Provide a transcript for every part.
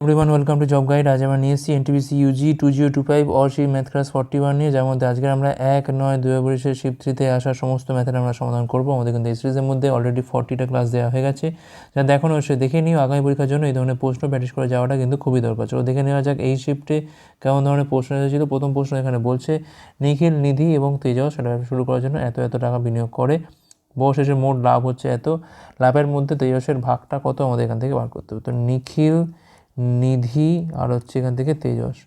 Everyone welcome to job guide আজ আমরা নিয়ে এসেছি NTPC UG two zero two five অর্শি math class forty one নিয়ে, যার মধ্যে আজকে আমরা এক, নয়, দুই বরিশের শিফট থ্রিতে আসা সমস্ত ম্যাথের আমরা সমাধান করব। আমাদের কিন্তু এই সিরিজের মধ্যে অলরেডি ফর্টিটা ক্লাস দেওয়া হয়ে গেছে। যা দেখানো সে দেখে নিও। আগামী পরীক্ষার জন্য এই ধরনের প্রশ্ন প্র্যাকটিস করে যাওয়াটা কিন্তু খুবই দরকার। চলো দেখে নেওয়া যাক এই শিফটে কেমন ধরনের প্রশ্ন এসেছিল। প্রথম প্রশ্ন এখানে বলছে, নিখিল, নিধি এবং তেজস, সেটা শুরু করার জন্য এত এত টাকা বিনিয়োগ করে। বশেষে মোট লাভ হচ্ছে এত। লাভের মধ্যে তেজসের ভাগটা কত? আমাদের এখান থেকে বার করতে হবে। তো নিখিল নিধি আর হচ্ছে এখান থেকে তেজস।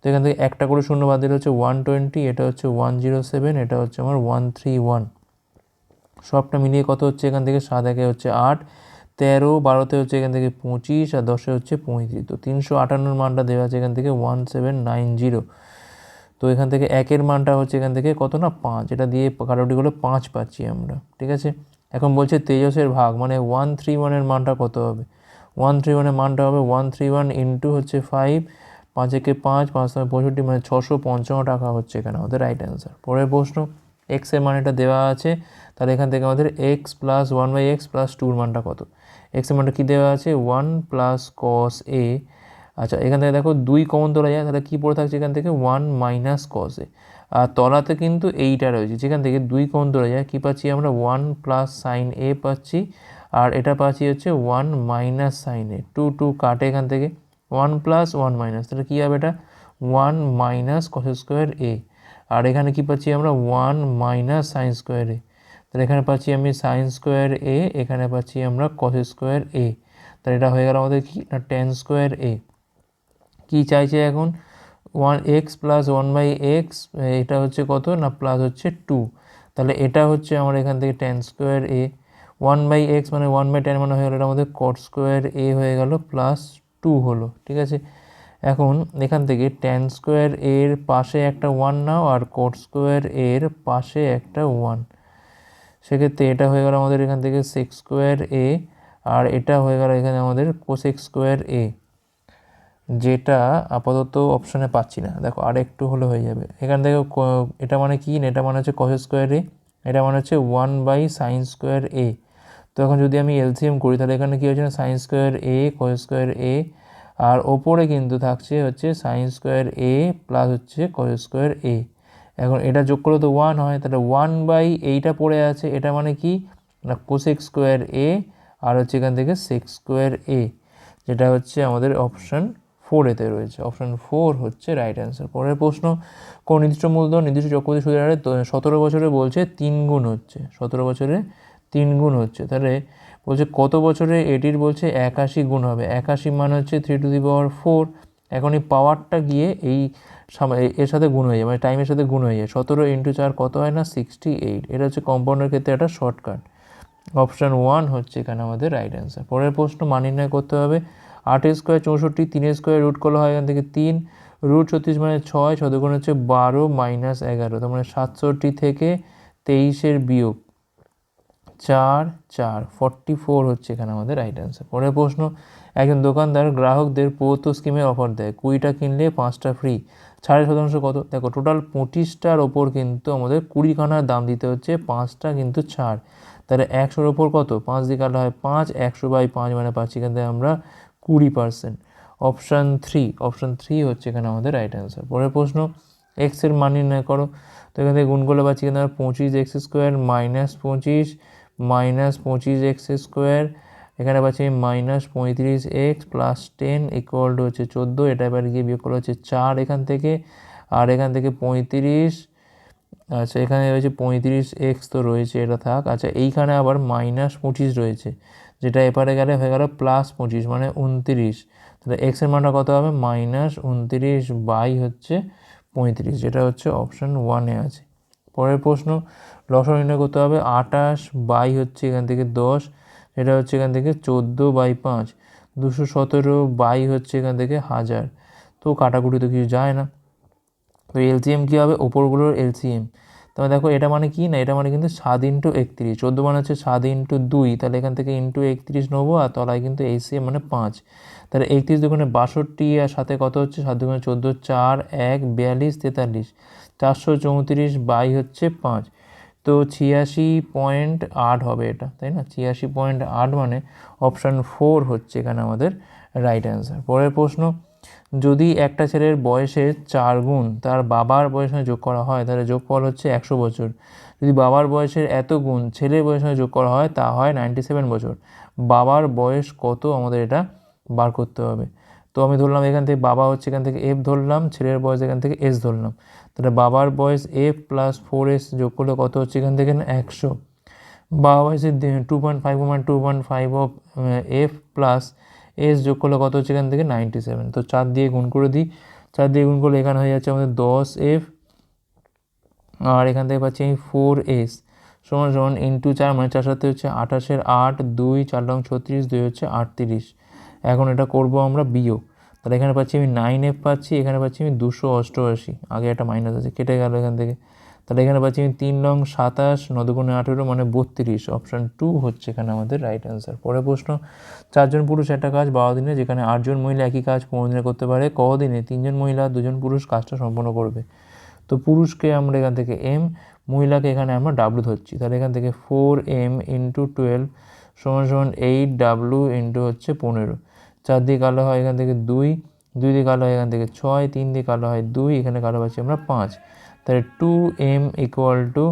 তো এখান থেকে একটা করে শূন্য বাদ দিলে হচ্ছে ওয়ান টোয়েন্টি এটা হচ্ছে ওয়ান জিরো সেভেন এটা হচ্ছে আমার ওয়ান থ্রি ওয়ান সবটা মিলিয়ে কত হচ্ছে এখান থেকে? সাত, একে হচ্ছে আট, তেরো, বারোতে হচ্ছে এখান থেকে পঁচিশ, আর দশে হচ্ছে পঁয়ত্রিশ। তো তিনশো আটান্নর মানটা দেওয়া আছে এখান থেকে ওয়ান সেভেন নাইন জিরো তো এখান থেকে একের মানটা হচ্ছে এখান থেকে কত না? পাঁচ। এটা দিয়ে কাটাকুটি করলে পাঁচ পাচ্ছি আমরা, ঠিক আছে? এখন বলছে তেজসের ভাগ মানে ওয়ান থ্রি ওয়ানের মানটা কত হবে? ওয়ান থ্রি ওয়ানের মানটা হবে ওয়ান থ্রি ওয়ান ইন্টু হচ্ছে ফাইভ পাঁচ একে পাঁচ পাঁচ সময় পঁয়ষট্টি মানে ছশো পঞ্চান্ন টাকা হচ্ছে এখানে আমাদের রাইট অ্যান্সার পরের প্রশ্ন এক্সের মানটা দেওয়া আছে, তাহলে এখান থেকে আমাদের x plus one by x plus টুর মানটা কত? এক্সের মানটা কী দেওয়া আছে? ওয়ান প্লাস কস এ আচ্ছা এখান থেকে দেখো দুই কমন তোলা যায়, তাহলে কী পড়ে থাকছে এখান থেকে? ওয়ান মাইনাস কস এ আর তলাতে কিন্তু এইটা রয়েছে, যেখান থেকে দুই কমন তোলা যায়, কী পাচ্ছি আমরা? ওয়ান প্লাস সাইন এ পাচ্ছি। আর এটা পাচ্ছি হচ্ছে one minus sine two two কাটে এখান থেকে। ওয়ান প্লাস ওয়ান মাইনাস তাহলে কী হবে এটা? One minus cos square A আর এখানে কী পাচ্ছি আমরা? One minus sine square A তাহলে এখানে পাচ্ছি আমি সাইন স্কোয়ার এ এখানে পাচ্ছি আমরা কস স্কোয়ার এ তাহলে এটা হয়ে গেল আমাদের কি? না টেন স্কোয়ার এ কী চাইছে এখন? One x plus one by x এটা হচ্ছে কত? না প্লাস হচ্ছে টু তাহলে এটা হচ্ছে আমার এখান থেকে ten square A one by x মানে ওয়ান বাই টেন মানে হয়ে গেলো এটা আমাদের কট স্কোয়ার এ হয়ে গেল প্লাস টু হলো, ঠিক আছে? এখন এখান থেকে টেন স্কোয়ার এর পাশে একটা ওয়ান নাও আর কোট স্কোয়ার এর পাশে একটা ওয়ান সেক্ষেত্রে এটা হয়ে গেল আমাদের এখান থেকে সিক্স স্কোয়ার এ আর এটা হয়ে গেল এখানে আমাদের কোসেক্স স্কোয়ার এ যেটা আপাতত অপশানে পাচ্ছি না। দেখো, আর একটু হলে হয়ে যাবে। এখান থেকে এটা মানে কি? এটা মানে হচ্ছে কস স্কোয়ার এ এটা মানে হচ্ছে one by sine square A তো এখন যদি আমি এলসিএম করি, তাহলে এখানে কী হচ্ছে না? Sine square A cos square A আর ওপরে কিন্তু থাকছে হচ্ছে সাইন স্কোয়ার এ প্লাস হচ্ছে কস স্কোয়ার এ এখন এটা যোগ করলে তো ওয়ান হয়, তাহলে ওয়ান বাই এইটা পড়ে আছে, এটা মানে কি? না কোসেক স্কোয়ার এ আর হচ্ছে এখান থেকে সেক্স স্কোয়ার এ যেটা হচ্ছে আমাদের অপশান ফোর এতে রয়েছে। অপশান ফোর হচ্ছে রাইট অ্যান্সার পরের প্রশ্ন, কোন নির্দিষ্ট মূলধন নির্দিষ্ট চক্রবর্তী সুদের হারে সতেরো বছরে বলছে তিন গুণ হচ্ছে। সতেরো বছরে তিন গুণ হচ্ছে। তাহলে বলছে কত বছরে এটির বলছে একাশি গুণ হবে? একাশি মান হচ্ছে three to the power four এখন এই পাওয়ারটা গিয়ে এই এর সাথে গুণ হয়ে যায় মানে টাইমের সাথে গুণ হয়ে যায়। সতেরো ইন্টু চার কত হয় না? সিক্সটি এইট এটা হচ্ছে কম্পাউন্ডের ক্ষেত্রে একটা শর্টকাট অপশান ওয়ান হচ্ছে এখানে আমাদের রাইট অ্যান্সার পরের প্রশ্ন মান নির্ণয় করতে হবে। আট স্কোয়ার চৌষট্টি তিনের স্কোয়ার রুট করলে হয় এখান থেকে তিন। রুট ছত্রিশ মানে ছয়, ছদগুণ হচ্ছে বারো মাইনাস এগারো। তার মানে সাতষট্টি থেকে তেইশের বিয়োগ। চার চার ফর্টি ফোর হচ্ছে এখানে আমাদের রাইট অ্যান্সার পরের প্রশ্ন, একজন দোকানদার গ্রাহকদের পৌত স্কিমের অফার দেয়। কুড়িটা কিনলে পাঁচটা ফ্রি ছাড়ের শতাংশ কত? দেখো টোটাল পঁচিশটার ওপর কিন্তু আমাদের কুড়িখানার দাম দিতে হচ্ছে, পাঁচটা কিন্তু ছাড়। তাহলে একশোর ওপর কত? পাঁচ দিয়ে কাটা হয় পাঁচ, একশো বাই পাঁচ মানে পাচ্ছি এখান থেকে আমরা কুড়ি percent option three option three হচ্ছে এখানে আমাদের রাইট অ্যান্সার পরের প্রশ্ন এক্সের মান নির্ণয় করো। তো এখান থেকে গুণ করলে পাচ্ছি এখানে পঁচিশ এক্স স্কোয়ার মাইনাস পঁচিশ মাইনাস পঁচিশ এক্স স্কোয়ার, এখানে পাচ্ছি মাইনাস পঁয়ত্রিশ x plus ten equal to হচ্ছে চোদ্দ, এটা এবার গিয়ে বিয়োগ করা হচ্ছে চার এখান থেকে, আর এখান থেকে পঁয়ত্রিশ আচ্ছা এখানে রয়েছে পঁয়ত্রিশ এক্স তো রয়েছে, এটা থাক আচ্ছা এইখানে আবার মাইনাস পঁচিশ রয়েছে, যেটা এপারে গেলে হয়ে গেল প্লাস পঁচিশ মানে উনত্রিশ, তাহলে এক্সের মানটা কত হবে? মাইনাস উনত্রিশ বাই হচ্ছে পঁয়ত্রিশ, যেটা হচ্ছে অপশান ওয়ানে আছে। পরের প্রশ্ন লস নির্ণয় করতে হবে আটাশ বাই হচ্ছে এখান থেকে দশ, এটা হচ্ছে এখান থেকে চোদ্দ বাই পাঁচ, দুশো সতেরো বাই হচ্ছে এখান থেকে হাজার। তো কাটাকুটি তো কিছু যায় না। তো এলসিএম কী হবে? ওপরগুলোর এলসিএম। তবে দেখো এটা মানে কি না? এটা মানে কিন্তু সাত ইন্টু একত্রিশ। চোদ্দ মানে হচ্ছে সাত ইন্টু দুই। তাহলে এখান থেকে ইন্টু একত্রিশ নেব আর তলায় কিন্তু এসিএম মানে পাঁচ। তাহলে একত্রিশ দুগুণে বাষট্টি আর সাথে কত হচ্ছে? সাত দুগুণে চোদ্দ, চার, এক, বিয়াল্লিশ, তেতাল্লিশ। চারশো চৌত্রিশ বাই হচ্ছে পাঁচ। তো ছিয়াশি পয়েন্ট আট হবে এটা, তাই না? ছিয়াশি পয়েন্ট আট মানে অপশান ফোর হচ্ছে এখানে আমাদের রাইট অ্যান্সার পরের প্রশ্ন যদি একটা ছেলের বয়সের চার গুণ তার বাবার বয়সের সঙ্গে যোগ করা হয়, তাহলে যোগফল হচ্ছে একশো বছর। যদি বাবার বয়সের এত গুণ ছেলের সঙ্গে যোগ করা হয়, তা হয় নাইনটি সেভেন বছর। বাবার বয়স কত আমাদের এটা বার করতে হবে। তো আমি ধরলাম এখান থেকে বাবা হচ্ছে এখান থেকে এফ ধরলাম, ছেলের বয়স এখান থেকে এস ধরলাম। তাহলে বাবার বয়স এফ প্লাস ফোর এস যোগ করলে কত হচ্ছে এখান থেকে একশো। বাবা বয়সের two point five one two point five of F plus S যোগ করলে কত হচ্ছে এখান থেকে? নাইনটি সেভেন তো চার দিয়ে গুণ করে দিই। চার দিয়ে গুণ করলে এখানে হয়ে যাচ্ছে আমাদের দশ এফ আর এখান থেকে পাচ্ছি আমি ফোর এস সমান সমান ইন্টু চার মানে চার সাথে হচ্ছে আঠাশের আট, দুই, চার রং ছত্রিশ, দুই হচ্ছে আটত্রিশ। এখন এটা করব আমরা বিয়োগ। তাহলে এখানে পাচ্ছি আমি নাইন এফ পাচ্ছি, এখানে পাচ্ছি আমি দুশো অষ্টআশি। আগে একটা মাইনাস আছে, কেটে গেল এখান থেকে। তাহলে এখানে পাচ্ছি আমি তিন নং সাতাশ নদগুণে আঠেরো মানে বত্রিশ। অপশান টু হচ্ছে এখানে আমাদের রাইট অ্যান্সার পরে প্রশ্ন, চারজন পুরুষ একটা কাজ বারো দিনে, যেখানে আটজন মহিলা একই কাজ পনেরো দিনে করতে পারে কদিনে তিনজন মহিলা, দুজন পুরুষ কাজটা সম্পন্ন করবে। তো পুরুষকে আমরা এখান থেকে এম মহিলাকে এখানে আমরা ডাব্লু ধরছি। তাহলে এখান থেকে ফোর এম ইন্টু টুয়েলভ সমান সমান এইট ডাব্লু ইন্টু হচ্ছে পনেরো। চার দিয়ে কালো হয় এখান থেকে দুই দুই দিয়ে কালো হয় এখান থেকে ছয়, তিন দিয়ে কালো হয় দুই, এখানে কালো পাচ্ছি আমরা পাঁচ। তাহলে টু এম ইকুয়াল টু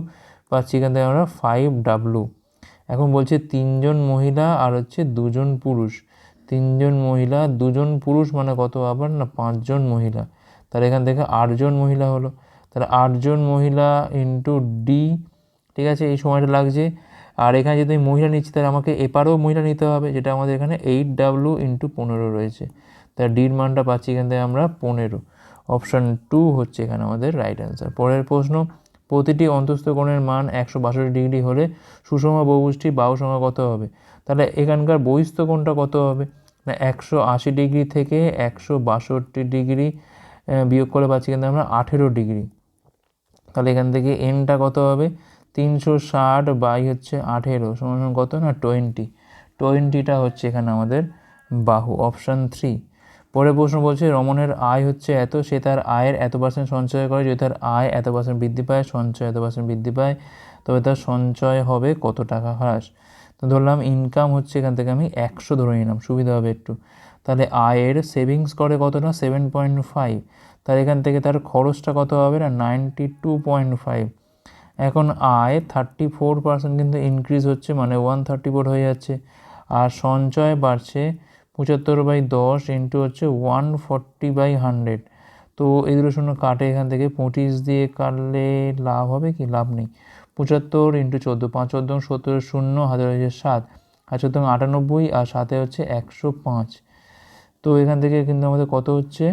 পাচ্ছি এখান থেকে আমরা ফাইভ ডাব্লু এখন বলছে তিনজন মহিলা আর হচ্ছে দুজন পুরুষ। তিনজন মহিলা, দুজন পুরুষ মানে কত আবার না পাঁচজন মহিলা। তাহলে এখান থেকে আটজন মহিলা হলো। তাহলে আটজন মহিলা ইন্টু ডি ঠিক আছে? এই সময়টা লাগছে। আর এখানে যদি মহিলা নিচ্ছি, তাহলে আমাকে এপারেও মহিলা নিতে হবে, যেটা আমাদের এখানে এইট ডাব্লু ইন্টু পনেরো রয়েছে। তাহলে ডির মানটা পাচ্ছি এখান থেকে আমরা পনেরো। অপশান টু হচ্ছে এখানে আমাদের রাইট অ্যান্সার পরের প্রশ্ন, প্রতিটি অন্তস্থ কোণের মান একশো বাষট্টি ডিগ্রি হলে সুষম বহুষ্টি বাহু সংখ্যা কত হবে? তাহলে এখানকার বহিস্থ কোণটা কত হবে? না, একশো আশি ডিগ্রি থেকে একশো বাষট্টি ডিগ্রি বিয়োগ করে পাচ্ছি কিন্তু আমরা আঠেরো ডিগ্রি। তাহলে এখান থেকে এনটা কত হবে? তিনশো ষাট বাই হচ্ছে আঠেরো সমান কত? না, টোয়েন্টি। টোয়েন্টিটা হচ্ছে এখানে আমাদের বাহু, অপশান থ্রি। পরে প্রশ্ন বলছে রমনের আয় হচ্ছে এত, সে তার আয়ের এত পার্সেন্ট সঞ্চয় করে, যদি তার আয় এত পার্সেন্ট বৃদ্ধি পায়, সঞ্চয় এত পার্সেন্ট বৃদ্ধি পায়, তবে তার সঞ্চয় হবে কত টাকা হ্রাস? তো ধরলাম ইনকাম হচ্ছে এখান থেকে আমি একশো ধরে নিলাম, সুবিধা হবে একটু। তাহলে আয়ের সেভিংস করে কতটা? সেভেন পয়েন্ট ফাইভ তাহলে এখান থেকে তার খরচটা কত হবে না? নাইনটি টু পয়েন্ট ফাইভ এখন আয় থার্টি ফোর পার্সেন্ট কিন্তু ইনক্রিজ হচ্ছে মানে ওয়ান থার্টি ফোর হয়ে যাচ্ছে। আর সঞ্চয় বাড়ছে পঁচাত্তর বাই দশ ইন্টু হচ্ছে ওয়ান ফর্টি বাই হান্ড্রেড তো এই দুটো শূন্য কাটে এখান থেকে পঁচিশ দিয়ে কাটলে লাভ হবে কি? লাভ নেই। পঁচাত্তর ইন্টু চোদ্দ, পাঁচ চোদ্দ সত্তরের শূন্য, হাজার হচ্ছে সাত। আর চোদ্দ আটানব্বই, আর সাথে হচ্ছে একশো পাঁচ। তো এখান থেকে কিন্তু আমাদের কত হচ্ছে?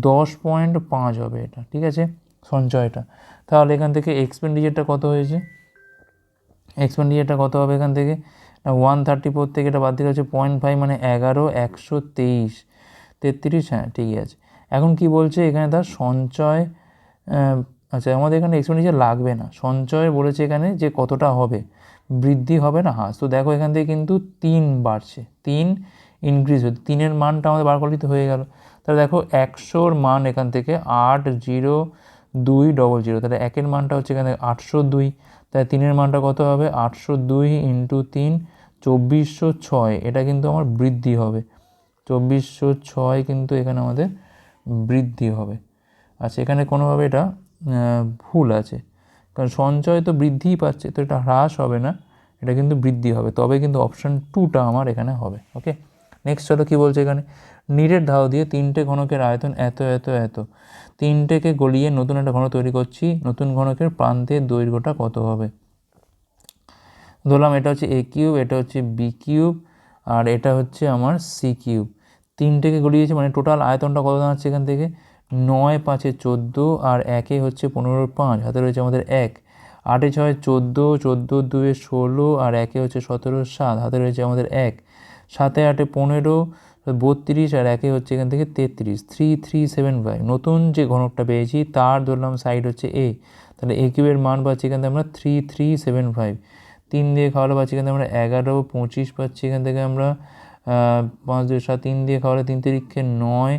দশ পয়েন্ট পাঁচ হবে এটা, ঠিক আছে? সঞ্চয়টা। তাহলে এখান থেকে এক্সপেন্ডিচারটা কত হয়েছে? এক্সপেন্ডিচারটা কত হবে এখান থেকে? ওয়ান থার্টি ফোর থেকে এটা বাদ দিলে হচ্ছে পয়েন্ট ফাইভ মানে এগারো, একশো তেইশ, তেত্রিশ হ্যাঁ ঠিকই আছে। এখন কি বলছে? এখানে তার সঞ্চয় আচ্ছা আমাদের এখানে এক্সপেন্ডিচার লাগবে না। সঞ্চয় বলেছে এখানে যে কতটা হবে। বৃদ্ধি হবে না। হ্রাস তো দেখো এখান থেকে কিন্তু তিন বাড়ছে। তিন ইনক্রিজ হচ্ছে। তিনের মানটা আমাদের বার হয়ে গেল। তাহলে দেখো একশোর মান এখান থেকে আট জিরো দুই ডবল জিরো তাহলে একের মানটা হচ্ছে এখানে আটশো দুই। তাহলে তিনের মানটা কত হবে? আটশো দুই ইন্টু তিন চব্বিশশো ছয়, এটা কিন্তু আমার বৃদ্ধি হবে। চব্বিশশো ছয় কিন্তু এখানে আমাদের বৃদ্ধি হবে। আচ্ছা এখানে কোনোভাবে এটা ভুল আছে। কারণ সঞ্চয় তো বৃদ্ধিই পাচ্ছে, তো এটা হ্রাস হবে না, এটা কিন্তু বৃদ্ধি হবে। তবে কিন্তু অপশান টুটা আমার এখানে হবে ওকে নেক্সট চলো কী বলছে এখানে? নিরের ধাও দিয়ে তিনটে ঘনকের আয়তন এত এত এত। তিনটেকে গলিয়ে নতুন একটা ঘন তৈরি করছি, নতুন ঘনকের প্রান্তের দৈর্ঘ্যটা কত হবে? ধরলাম এটা হচ্ছে এ কিউব এটা হচ্ছে বি কিউব আর এটা হচ্ছে আমার সি কিউব তিনটেকে গলিয়েছে মানে টোটাল আয়তনটা কত দাঁড়াচ্ছে এখান থেকে? নয় পাঁচে চোদ্দ, আর একে হচ্ছে পনেরো পাঁচ, হাতে রয়েছে আমাদের এক। আটে ছয় চোদ্দ চোদ্দ দুয়ে ষোলো, আর একে হচ্ছে সতেরো সাত, হাতে রয়েছে আমাদের এক। সাতে আটে পনেরো, বত্রিশ, আর একে হচ্ছে এখান থেকে তেত্রিশ। থ্রি থ্রি সেভেন ফাইভ নতুন যে ঘনকটা পেয়েছি, তার ধরলাম সাইড হচ্ছে এ তাহলে এ কিউবের মান পাচ্ছি এখান থেকে আমরা থ্রি থ্রি সেভেন ফাইভ তিন দিয়ে খাওয়ালে পাচ্ছি এখান থেকে আমরা এগারো, পঁচিশ পাচ্ছি এখান থেকে আমরা পাঁচ দুই সাত, তিন দিয়ে খাওয়ালে তিন তিরিক্ষে নয়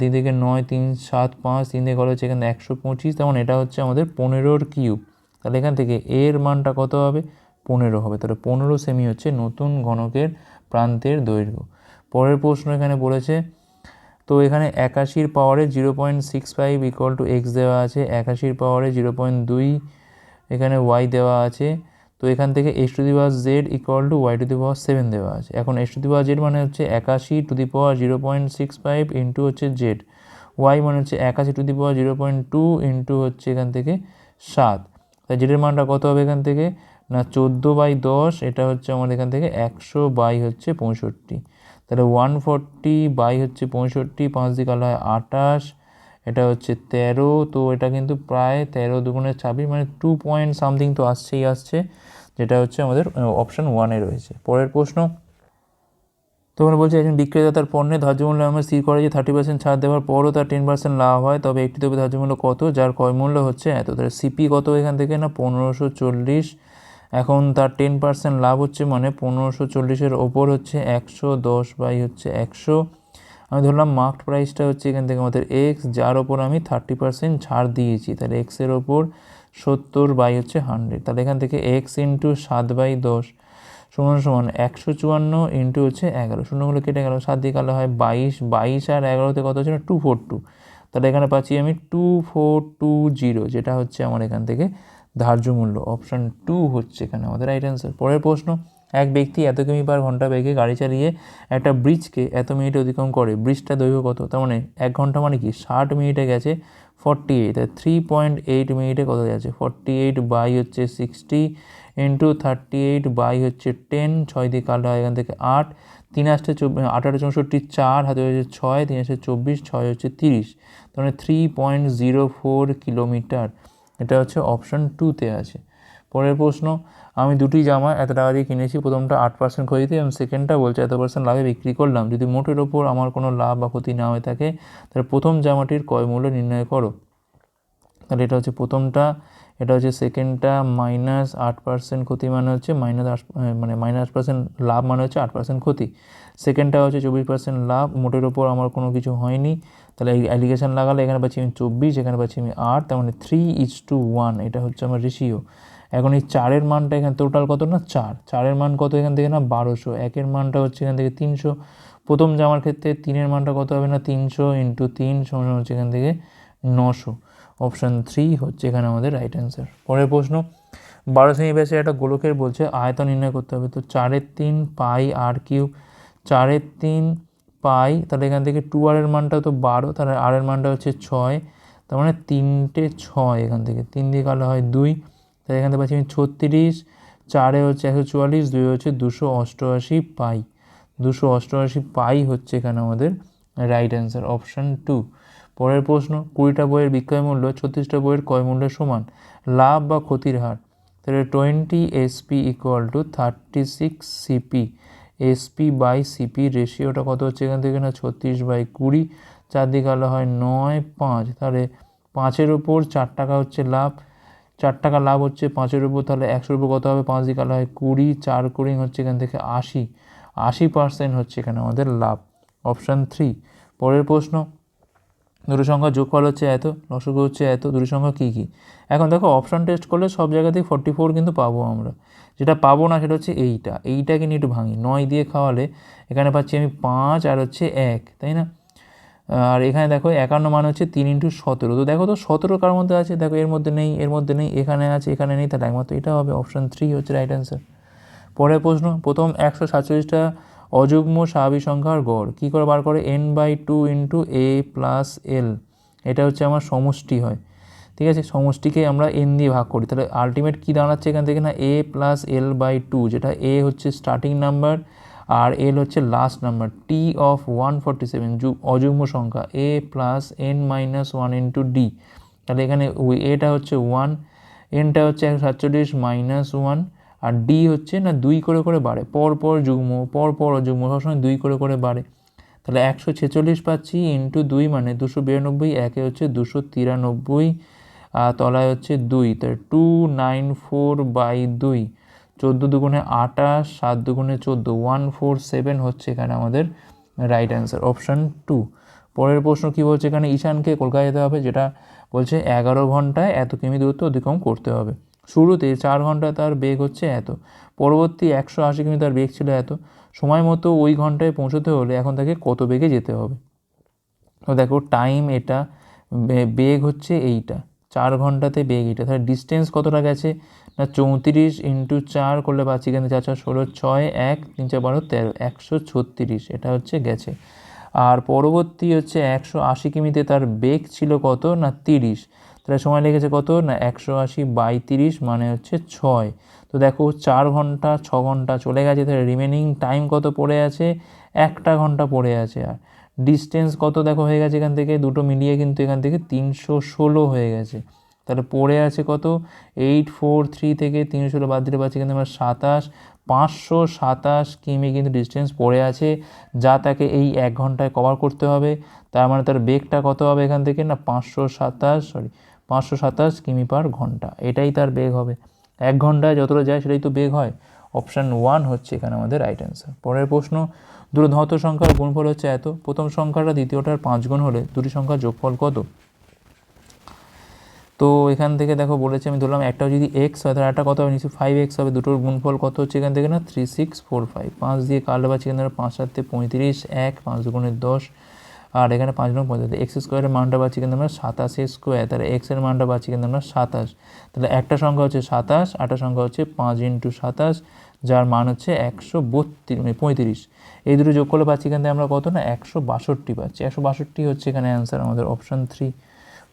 তিন থেকে নয়, তিন সাত পাঁচ, তিন দিয়ে খাওয়ালে হচ্ছে এখানে একশো পঁচিশ, তেমন এটা হচ্ছে আমাদের পনেরোর কিউব। তাহলে এখান থেকে এর মানটা কত হবে? পনেরো হবে। তাহলে পনেরো সেমি হচ্ছে নতুন ঘনকের প্রান্তের দৈর্ঘ্য। পরের প্রশ্ন এখানে বলেছে, তো এখানে একাশির পাওয়ারে zero point six five equal to x দেওয়া আছে, একাশির পাওয়ারে জিরো পয়েন্ট দুই এখানে ওয়াই দেওয়া আছে তো এখান থেকে x to the power z equal to y to the power seven দেওয়া আছে। এখন x to the power z মানে হচ্ছে একাশি to the power zero point six five into হচ্ছে জেড ওয়াই মানে হচ্ছে একাশি to the power zero point two into হচ্ছে এখান থেকে সাত। তাই জেডের মানটা কত হবে এখান থেকে? না, চোদ্দ বাই দশ, এটা হচ্ছে আমাদের এখান থেকে একশো বাই হচ্ছে পঁয়ষট্টি। তাহলে ওয়ান ফোরটি বাই হচ্ছে পঁয়ষট্টি, পাঁচ দিকে আলো হয় আটাশ এটা হচ্ছে তেরো, তো এটা কিন্তু প্রায় তেরো দুগুণের ছাব্বিশ মানে টু পয়েন্ট সামথিং তো আসছেই আসছে। যেটা হচ্ছে আমাদের অপশান ওয়ানে রয়েছে। পরের প্রশ্ন, তখন বলছে, একজন বিক্রেতা তার পণ্যের ধার্যমূল্য আমরা স্থির করে যে থার্টি পার্সেন্ট ছাড় দেওয়ার পরও তার টেন পার্সেন্ট লাভ হয়, তবে একটি তবে ধার্যমূল্য কত, যার ক্রয় মূল্য হচ্ছে এত? তার সিপি কত এখান থেকে না? পনেরোশো চল্লিশ। এখন তার টেন পার্সেন্ট লাভ হচ্ছে মানে পনেরোশো চল্লিশের ওপর হচ্ছে একশো দশ বাই হচ্ছে একশো। আমি ধরলাম মার্কড প্রাইসটা হচ্ছে এখান থেকে আমাদের এক্স যার ওপর আমি থার্টি পার্সেন্ট ছাড় দিয়েছি। তাহলে এক্সের ওপর সত্তর বাই হচ্ছে হান্ড্রেড তাহলে এখান থেকে এক্স ইন্টু সাত বাই দশ, সমান সমান একশো চুয়ান্ন ইন্টু হচ্ছে এগারো। শূন্যগুলো কেটে গেল, সাত দিয়ে কালো হয় বাইশ বাইশ আর এগারোতে কত হচ্ছে না? টু ফোর টু তাহলে এখানে পাচ্ছি আমি টু ফোর টু জিরো যেটা হচ্ছে আমার এখান থেকে ধার্য মূল্য। অপশান টু হচ্ছে এখানে আমাদের রাইট অ্যান্সার পরের প্রশ্ন এক ব্যক্তি এত কিমি পার ঘণ্টা বেগে গাড়ি চালিয়ে একটা ব্রিজকে এত মিনিটে অতিক্রম করে। ব্রিজটা দৈর্ঘ্য কত? তার মানে এক ঘণ্টা মানে কি? ষাট মিনিটে গেছে forty eight three point eight মিনিটে কত গেছে? ফর্টি এইট বাই হচ্ছে sixty into thirty eight by হচ্ছে টেন ছয় দিয়ে কাটা হয় এখান থেকে আট। তিন আসতে চব্বিশ আঠারো চৌষট্টি, চার হাতে হচ্ছে ছয়, তিন আসতে চব্বিশ, ছয় হচ্ছে তিরিশ। তার মানে three point zero four kilometre এটা হচ্ছে অপশান টুতে আছে। পরের প্রশ্ন আমি দুটি জামা এত টাকা দিয়ে কিনেছি, প্রথমটা আট পার্সেন্ট ক্ষতিতে এবং সেকেন্ডটা বলছে এত পার্সেন্ট লাভে বিক্রি করলাম। যদি মোটের ওপর আমার কোনো লাভ বা ক্ষতি না হয়ে থাকে, তাহলে প্রথম জামাটির ক্রয় মূল্য নির্ণয় করো। তাহলে এটা হচ্ছে প্রথমটা, এটা হচ্ছে সেকেন্ডটা মাইনাস আট পার্সেন্ট ক্ষতি মানে হচ্ছে মাইনাস আট মানে মাইনাস পার্সেন্ট লাভ মানে হচ্ছে আট পার্সেন্ট ক্ষতি। সেকেন্ডটা হচ্ছে চব্বিশ পার্সেন্ট লাভ, মোটের ওপর আমার কোনো কিছু হয়নি। তাহলে এই অ্যালিগেশন লাগালে এখানে পাচ্ছি আমি চব্বিশ, এখানে পাচ্ছি আমি আট, তার মানে থ্রি ইজ টু ওয়ান এটা হচ্ছে আমার রেশিও এখন এই চারের মানটা এখানে টোটাল কত না? চার। চারের মান কত এখান থেকে না? বারোশো। একের মানটা হচ্ছে এখান থেকে তিনশো। প্রথম জামার ক্ষেত্রে তিনের মানটা কত হবে না? তিনশো ইন্টু তিন সমান হচ্ছে এখান থেকে নশো। অপশান থ্রি হচ্ছে এখানে আমাদের রাইট অ্যান্সার পরের প্রশ্ন, বারো সেমি ব্যাসে একটা গোলকের বলছে, আয়তন নির্ণয় করতে হবে। তো চারের তিন পাই আর কিউ চারের তিন পাই, তাহলে এখান থেকে টু আরের মানটা তো বারো, তাহলে আরের মানটা হচ্ছে ছয়। তার মানে তিনটে ছয় এখান থেকে। তিন দিয়ে কালো হয় দুই। তাহলে এখান পাচ্ছি আমি ছত্রিশ, চারে হচ্ছে একশো চুয়াল্লিশ, দুই হচ্ছে দুশো অষ্টআশি পাই। দুশো অষ্টআশি পাই হচ্ছে এখানে আমাদের রাইট অ্যান্সার অপশান টু পরের প্রশ্ন, কুড়িটা বইয়ের বিক্রয় মূল্য ছত্রিশটা বইয়ের ক্রয় মূল্যের সমান, লাভ বা ক্ষতির হার? তাহলে twenty SP equal to thirty six CP SP by CP রেশিওটা কত হচ্ছে এখান থেকে না? ছত্রিশ বাই কুড়ি, চারদিকে আলো হয় নয়, পাঁচ। তাহলে পাঁচের ওপর চার টাকা হচ্ছে লাভ চার টাকা লাভ হচ্ছে, পাঁচের উপর তাহলে একশোর উপর কত হবে? পাঁচ দিকে হয় কুড়ি, চার কুড়ি হচ্ছে এখান থেকে আশি। আশি পার্সেন্ট হচ্ছে এখানে আমাদের লাভ। অপশান থ্রি পরের প্রশ্ন দুটো সংখ্যা যোগফল হচ্ছে এত, লসগু হচ্ছে এত দুটো সংখ্যা কী কী? এখন দেখো অপশান টেস্ট করলে সব জায়গাতেই ফর্টি ফোর কিন্তু পাবো আমরা। যেটা পাবো না সেটা হচ্ছে এইটা। এইটাকে নিয়ে একটু ভাঙি। নয় দিয়ে খাওয়ালে এখানে পাচ্ছি আমি পাঁচ আর হচ্ছে এক, তাই না? আর এখানে দেখো একান্ন মান হচ্ছে তিন ইন্টু সতেরো। তো দেখো তো সতেরো কার মধ্যে আছে? দেখো এর মধ্যে নেই, এর মধ্যে নেই, এখানে আছে, এখানে নেই, তাহলে একমাত্র এটা হবে অপশান থ্রি হচ্ছে রাইট অ্যান্সার পরের প্রশ্ন, প্রথম একশো সাতচল্লিশটা অযুগ্ম স্বাভাবিক সংখ্যার গড়, কী করে বার করে? N by two into a plus l এটা হচ্ছে আমার সমষ্টি হয়। ঠিক আছে? সমষ্টিকে আমরা এন দিয়ে ভাগ করি। তাহলে আলটিমেট কী দাঁড়াচ্ছে এখান থেকে না? A plus l by two যেটা এ হচ্ছে স্টার্টিং নাম্বার আর এল হচ্ছে last number T of one forty seven অযুগ্ম সংখ্যা a plus n minus one into d তাহলে এখানে এটা হচ্ছে ওয়ান এনটা হচ্ছে একশো সাতচল্লিশ মাইনাস ওয়ান আর ডি হচ্ছে না দুই করে করে বাড়ে, পর পর যুগ্ম, পর পর অযুগ্ম, সবসময় দুই করে করে বাড়ে। তাহলে একশো ছেচল্লিশ পাচ্ছি ইন্টু দুই মানে দুশো বিরানব্বই, একে হচ্ছে দুশো তিরানব্বই, আর তলায় হচ্ছে দুই, তাহলে টু নাইন ফোর বাই দুই। চোদ্দ দুগুণে আটাশ সাত দুগুণে চোদ্দ ওয়ান ফোর সেভেন হচ্ছে এখানে আমাদের রাইট অ্যান্সার অপশান টু পরের প্রশ্ন কী বলছে এখানে? ঈশানকে কলকাতা যেতে হবে, যেটা বলছে এগারো ঘন্টায় এত কিমি দূরত্ব অতিক্রম করতে হবে। শুরুতে চার ঘণ্টা তার বেগ হচ্ছে এত, পরবর্তী একশো আশি কিমি তার বেগ ছিল এত। সময় মতো ওই ঘন্টায় পৌঁছতে হলে এখন তাকে কত বেগে যেতে হবে? তো দেখো টাইম এটা বেগ হচ্ছে এইটা, চার ঘন্টাতে বেগ এটা তাহলে ডিস্টেন্স কতটা গেছে? না, চৌত্রিশ ইন্টু চার করলে পাচ্ছি এখানে চার চার, ষোলো, ছয়, এক, তিন, চার, বারো, তেরো, একশো ছত্রিশ, এটা হচ্ছে গেছে। আর পরবর্তী হচ্ছে একশো আশি কিমিতে তার বেগ ছিল কত? না, তিরিশ। তাহলে সময় লেগেছে কত? না, একশো আশি বাই তিরিশ মানে হচ্ছে ছয়। তো দেখো, চার ঘণ্টা, ছ ঘণ্টা চলে গেছে, তাহলে রিমেনিং টাইম কত পড়ে আছে? একটা ঘণ্টা পড়ে আছে। আর ডিস্টেন্স কত দেখো হয়ে গেছে এখান থেকে? দুটো মিলিয়ে কিন্তু এখান থেকে তিনশো ষোলো হয়ে গেছে। তাহলে পড়ে আছে কত? এইট ফোর থ্রি থেকে তিনশো ষোলো বাদ দিতে পারছি কিন্তু আমার সাতাশ। পাঁচশো সাতাশ কিমি কিন্তু ডিস্টেন্স পড়ে আছে, যা তাকে এই এক ঘন্টায় কভার করতে হবে। তার মানে তার বেগটা কত হবে এখান থেকে? না, পাঁচশো সাতাশ সরি পাঁচশো সাতাশ কিমি পার ঘণ্টা। এটাই তার বেগ হবে। এক ঘন্টায় যতটা যায় সেটাই তো বেগ হয়। অপশান ওয়ান হচ্ছে এখানে আমাদের রাইট অ্যান্সার পরের প্রশ্ন দুটো ধত সংখ্যার গুণফল হচ্ছে এত। প্রথম সংখ্যাটা দ্বিতীয়টার পাঁচ গুণ হলে দুটি সংখ্যার যোগফল কত? তো এখান থেকে দেখো বলেছে, আমি ধরলাম একটাও যদি এক্স হয়, তাহলে একটা কত হবে? নিশ্চয়ই ফাইভ এক্স হবে, দুটোর গুণফল কত হচ্ছে এখান থেকে না? থ্রি সিক্স ফোর ফাইভ পাঁচ দিয়ে কাটলে পাচ্ছি এখানে ধরো পাঁচ, সাতে পঁয়ত্রিশ, এক, পাঁচ দুগুণের দশ। আর এখানে পাঁচ গুণ পঁয়তাল্লিশ এক্স স্কোয়ারের মানটা পাচ্ছি কিন্তু আমরা সাতাশে স্কোয়ার তাহলে এক্সের মানটা পাচ্ছি কিন্তু আমরা সাতাশ। তাহলে একটা সংখ্যা হচ্ছে সাতাশ আটটা সংখ্যা হচ্ছে পাঁচ ইন্টু সাতাশ, যার মান হচ্ছে একশো বত্রিশ মানে পঁয়ত্রিশ। এই দুটো যোগ করলে পাচ্ছি থেকে আমরা কত না? একশো বাষট্টি পাচ্ছি। একশো বাষট্টি হচ্ছে এখানে অ্যান্সার আমাদের অপশান থ্রি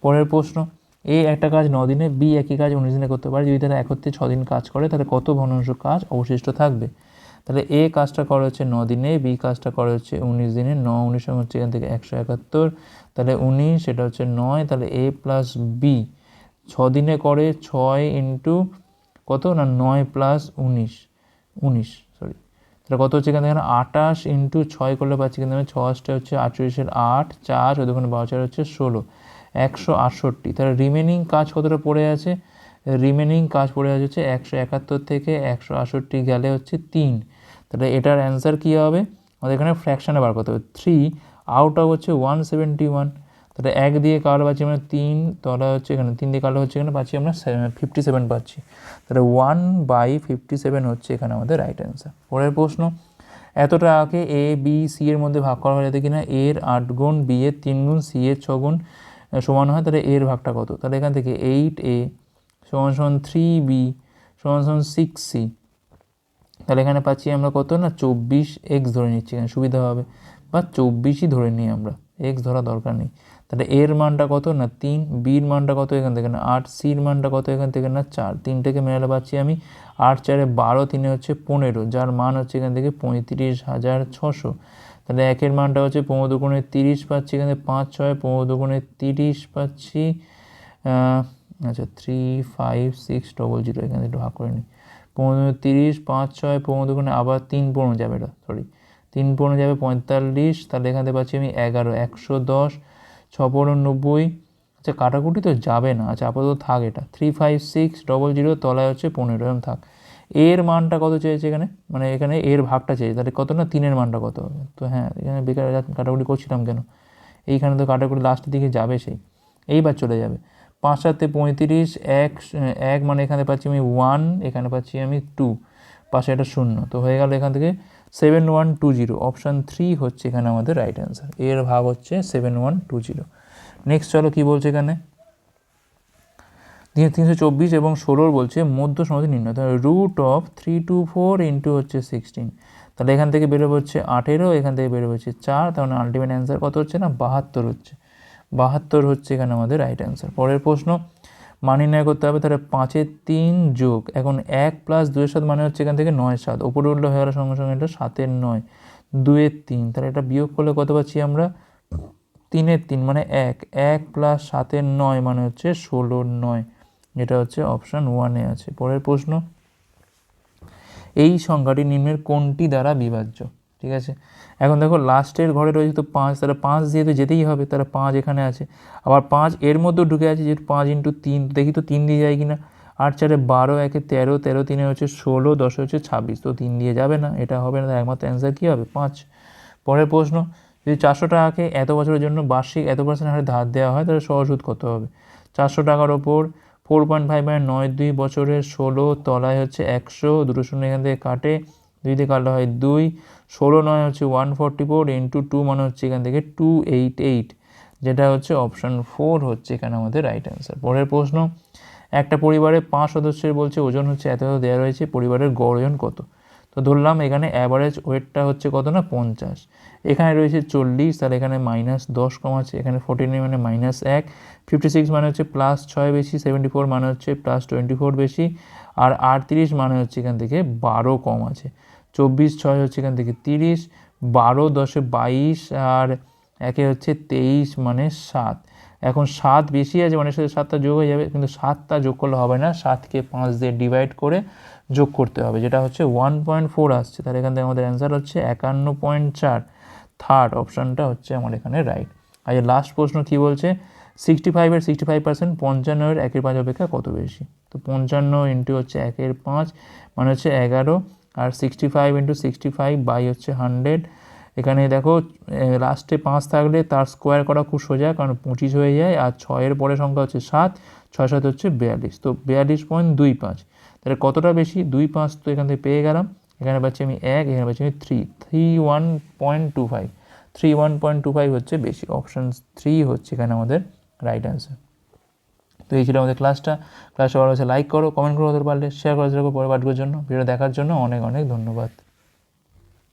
পরের প্রশ্ন এ একটা কাজ ন দিনে, বি একই কাজ উনিশ দিনে করতে পারে। যদি তারা একত্রে ছ দিন কাজ করে, তাহলে কত ভগ্নাংশ কাজ অবশিষ্ট থাকবে? তাহলে এ কাজটা করে হচ্ছে ন দিনে, বি কাজটা করে হচ্ছে উনিশ দিনে, ন, উনিশ হচ্ছে এখান থেকে একশো একাত্তর। তাহলে উনিশ, সেটা হচ্ছে নয়, তাহলে এ প্লাস বি। ছ দিনে করে ছয় ইন্টু কত না, নয় প্লাস উনিশ? উনিশ সরি তাহলে কত হচ্ছে এখানে আটাশ ইন্টু ছয় করলে পাচ্ছি কিন্তু আমি ছশটা হচ্ছে আটচল্লিশের আট, চার ওই দোকানে বারো, চার হচ্ছে ষোলো। একশো আটষট্টি। তাহলে রিমেনিং কাজ কতটা পড়ে আছে? রিমেনিং কাজ পড়ে আছে হচ্ছে একশো একাত্তর থেকে একশো আটষট্টি গেলে হচ্ছে তিন। তাহলে এটার অ্যান্সার কী হবে? আমাদের এখানে ফ্র্যাকশানে বার করতে হবে। থ্রি আউট অফ হচ্ছে ওয়ান সেভেন্টি ওয়ান তাহলে এক দিয়ে কালো পাচ্ছি আমরা? তিন। তলা হচ্ছে এখানে তিন দিয়ে কালো হচ্ছে এখানে পাচ্ছি আমরা ফিফটি সেভেন পাচ্ছি। তাহলে ওয়ান বাই ফিফটি সেভেন হচ্ছে এখানে আমাদের রাইট অ্যান্সার পরের প্রশ্ন, এতটা আগে এ বি সি এর মধ্যে ভাগ করা হয়ে যাতে কিনা? এর আট গুণ বি এর তিন গুণ সি এর ছ গুণ সমান হয়, তাহলে এর ভাগটা কত? তাহলে এখান থেকে এইট এ সমান সমান থ্রি বি সমান সমান সিক্স সি তাহলে এখানে পাচ্ছি আমরা কত না? চব্বিশ এক্স ধরে নিচ্ছি, এখানে সুবিধা হবে। বা চব্বিশই ধরে নিই আমরা এক্স ধরা দরকার নেই। তাহলে এর মানটা কত না? তিন বির মানটা কত এখান থেকে না? আট সির মানটা কত এখান থেকে না? চার। তিনটাকে মেলালে পাচ্ছি আমি আট চারে বারো, তিনে হচ্ছে পনেরো, যার মান হচ্ছে এখান থেকে পঁয়ত্রিশ হাজার ছশো। তাহলে একের মানটা হচ্ছে পনেরো দুগুণে তিরিশ পাচ্ছি, এখানে পাঁচ ছয়, পনেরো দুগুণে তিরিশ পাচ্ছি। আচ্ছা three five six double zero এখানে একটু ভাগ করে নিই পনেরো তিরিশ, পাঁচ ছয়, পনেরো দুগুণে আবার তিন পনেরো যাবে এটা সরি তিন পনেরো যাবে পঁয়তাল্লিশ, তাহলে এখান পাচ্ছি আমি এগারো, একশো দশ, ছ পনেরো নব্বই। আচ্ছা কাটাকুটি তো যাবে না আচ্ছা আপাতত থাক এটা। Three five six double zero তলায় হচ্ছে পনেরো, এরকম থাক। এর মানটা কত চেয়েছে এখানে? মানে এখানে এর ভাগটা চেয়েছে। তাহলে কত না? তিনের মানটা কত? হবে তো হ্যাঁ এখানে বেকার কাটাকুটি করছিলাম কেন? এইখানে তো কাটাকুটি লাস্টের দিকে যাবে সেই। এইবার চলে যাবে। পাঁচ, সাতে পঁয়ত্রিশ, এক এক মানে এখানে পাচ্ছি আমি ওয়ান এখানে পাচ্ছি আমি টু পাশে একটা শূন্য। তো হয়ে গেল এখান থেকে seven one two zero option three হচ্ছে এখানে আমাদের রাইট অ্যান্সার এর ভাগ হচ্ছে seven one two zero next চলো কী বলছে এখানে? তিনশো চব্বিশ এবং ষোলোর বলছে মধ্য সমাধি নির্ণয়, তাহলে root of three two four into হচ্ছে সিক্সটিন তাহলে এখান থেকে বেরোবে হচ্ছে আঠেরো, এখান থেকে বেরোবে হচ্ছে চার তাহলে আলটিমেট অ্যান্সার কত হচ্ছে না? বাহাত্তর হচ্ছে। বাহাত্তর হচ্ছে এখানে আমাদের রাইট অ্যান্সার পরের প্রশ্ন, মান নির্ণয় করতে হবে, তাহলে পাঁচের তিন যোগ, এখন এক প্লাস দুয়ের সাত মানে হচ্ছে এখান থেকে নয় সাত ওপরে উঠলে হয়ে গেল সঙ্গে সঙ্গে এটা সাতের নয় দুয়ের তিন। তাহলে এটা বিয়োগ করলে কত পাচ্ছি আমরা? তিনের তিন মানে এক। এক প্লাস সাতের নয় মানে হচ্ছে ষোলোর নয়। এটা হচ্ছে অপশান ওয়ানে আছে। পরের প্রশ্ন, এই সংখ্যাটি নিম্নের কোনটি দ্বারা বিভাজ্য? ঠিক আছে? এখন দেখো লাস্টের ঘরে রয়েছে তো পাঁচ, তাহলে পাঁচ দিয়ে তো যেতেই হবে, তাহলে পাঁচ এখানে আছে। আবার পাঁচ এর মধ্যেও ঢুকে আছে যেহেতু পাঁচ ইন্টু তিন দেখি তো তিন দিয়ে যায় কি না আট চারে বারো, একে তেরো তেরো তিনে হচ্ছে ষোলো, দশে হচ্ছে ছাব্বিশ, তো তিন দিয়ে যাবে না, এটা হবে না একমাত্র অ্যান্সার কী হবে? পাঁচ। পরের প্রশ্ন, যদি চারশো টাকাকে এত বছরের জন্য বার্ষিক এত পার্সেন্ট হারে ধার দেওয়া হয়, তাহলে সহজ কত হবে? চারশো টাকার ওপর ফোর পয়েন্ট ফাইভ মানে নয়, দুই বছরের ষোলো তলায় হচ্ছে একশো, দুটো শূন্য এখান থেকে কাটে, দুই থেকে কাটলে হয় দুই, ষোলো নয় হচ্ছে one forty four into two মানে হচ্ছে এখান থেকে টু এইট এইট যেটা হচ্ছে অপশান ফোর হচ্ছে এখানে আমাদের রাইট অ্যান্সার পরের প্রশ্ন, একটা পরিবারে পাঁচ সদস্যের বলছে ওজন হচ্ছে এত দেওয়া রয়েছে, পরিবারের গড় ওজন কত? তো ধরলাম এখানে অ্যাভারেজ ওয়েটটা হচ্ছে কত না? পঞ্চাশ। এখানে রয়েছে চল্লিশ, তাহলে এখানে মাইনাস দশ কম আছে এখানে ফোর্টি নাইন মানে মাইনাস এক। ফিফটি সিক্স মানে হচ্ছে প্লাস ছয় বেশি সেভেন্টি ফোর মানে হচ্ছে প্লাস টোয়েন্টি ফোর বেশি, আর আটত্রিশ মানে হচ্ছে এখান থেকে বারো কম আছে। চব্বিশ ছয় হচ্ছে এখান থেকে তিরিশ, বারো দশে বাইশ, আর একে হচ্ছে তেইশ মানে সাত। এখন সাত বেশি আছে মানে সাথে সাতটা যোগ হয়ে যাবে, কিন্তু সাতটা যোগ করলে হবে না, সাতকে পাঁচ দিয়ে ডিভাইড করে যোগ করতে হবে, যেটা হচ্ছে ওয়ান পয়েন্ট ফোর আসছে। তাহলে এখান থেকে আমাদের অ্যান্সার হচ্ছে একান্ন পয়েন্ট চার। থার্ড অপশানটা হচ্ছে আমার এখানে রাইট আর লাস্ট প্রশ্ন কী বলছে? সিক্সটি ফাইভের সিক্সটি ফাইভ পার্সেন্ট পঞ্চান্নয়ের একের পাঁচ অপেক্ষা কত বেশি? তো পঞ্চান্ন ইন্টু হচ্ছে একের পাঁচ মানে হচ্ছে এগারো। আর sixty five into sixty five by হচ্ছে হান্ড্রেড এখানে দেখো লাস্টে পাঁচ থাকলে তার স্কোয়ার করা খুব সোজা, কারণ পঁচিশ হয়ে যায়, আর ছয়ের পরে সংখ্যা হচ্ছে সাত, ছয় সাত হচ্ছে বিয়াল্লিশ। তো বিয়াল্লিশ পয়েন্ট দুই পাঁচ। তাহলে কতটা বেশি? দুই পাঁচ তো এখান থেকে পেয়ে গেলাম। এখানে পাচ্ছি আমি এক, এখানে পাচ্ছি আমি three three one point two five three one point two five হচ্ছে বেশি। অপশান থ্রি হচ্ছে এখানে আমাদের রাইট অ্যান্সার তো এই ছিল আমাদের ক্লাসটা ক্লাসটা ভালো হচ্ছে লাইক করো কমেন্ট করো ওদের পারলে শেয়ার করে সেরকম পরে পাঠগুলোর জন্য। ভিডিও দেখার জন্য অনেক অনেক ধন্যবাদ।